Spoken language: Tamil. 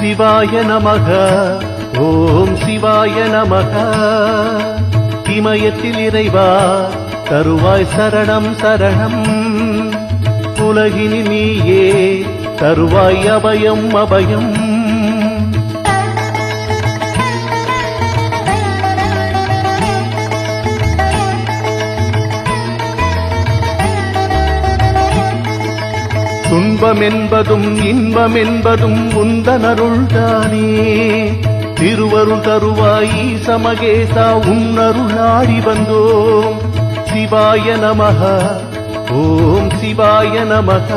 சிவாய நமக. ஓம் சிவாய நமக. இமயத்தில் இறைவா தருவாய் சரணம் சரணம். உலகினி நீயே தருவாய் அபயம் அபயம். துன்பம் என்பதும் இன்பம் என்பதும் உந்தனருள்தானே திருவருள் தருவாய் சமகேசா உன்னருளாடி வந்தோம் சிவாய நமக ஓம் சிவாய நமக